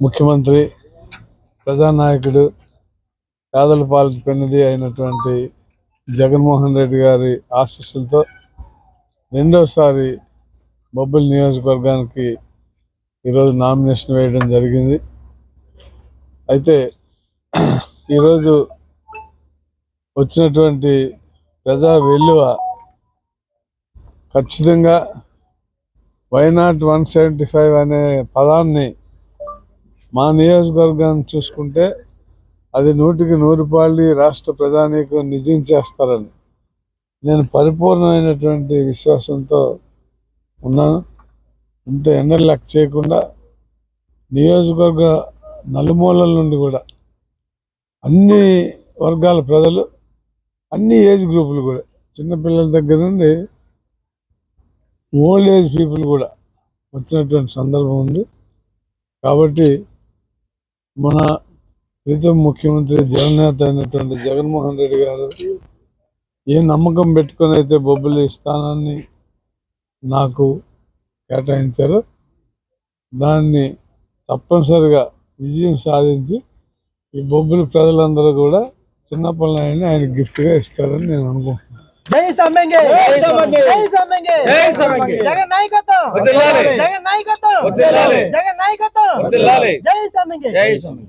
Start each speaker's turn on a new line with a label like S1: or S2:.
S1: ముఖ్యమంత్రి ప్రజానాయకుడు పేదల పాలిట పెన్నిది అయినటువంటి జగన్మోహన్ రెడ్డి గారి ఆశీస్సులతో రెండోసారి బొబ్బిలి నియోజకవర్గానికి ఈరోజు నామినేషన్ వేయడం జరిగింది. అయితే ఈరోజు వచ్చినటువంటి ప్రజా వెల్లువ ఖచ్చితంగా వైనాట్ వన్ సెవెంటీ ఫైవ్ అనే పదాన్ని మా నియోజకవర్గాన్ని చూసుకుంటే అది నూటికి నూరు పాళ్ళు రాష్ట్ర ప్రధానికి నిజం చేస్తారని నేను పరిపూర్ణమైనటువంటి విశ్వాసంతో ఉన్నాను. ఇంత ఎండలు లెక్క చేయకుండా నియోజకవర్గ నలుమూలల నుండి కూడా అన్ని వర్గాల ప్రజలు అన్ని ఏజ్ గ్రూపులు కూడా చిన్నపిల్లల దగ్గర నుండి ఓల్డ్ ఏజ్ పీపుల్ కూడా వచ్చినటువంటి సందర్భం ఉంది. కాబట్టి మన ప్రీతం ముఖ్యమంత్రి జగన్నేత అయినటువంటి జగన్మోహన్ రెడ్డి గారు ఏ నమ్మకం పెట్టుకొని అయితే బొబ్బులి స్థానాన్ని నాకు కేటాయించారో దాన్ని తప్పనిసరిగా విజయం సాధించి ఈ బొబ్బులి ప్రజలందరూ కూడా చిన్నపల్లి ఆయన గిఫ్ట్గా ఇస్తారని నేను అనుకుంటున్నాను
S2: జై సమ్మెంగే
S3: జై సమ్మెంగే.
S2: జై సమ్మెంగే
S3: జై సమ్మెంగే.
S2: జగన్ నాయకత్వం. జగన్ నాయకత్వం. జగన్ నాయకత్వం
S3: వర్ధిల్లాలి.
S2: జై సమ్మెంగే
S3: జై సమ్మె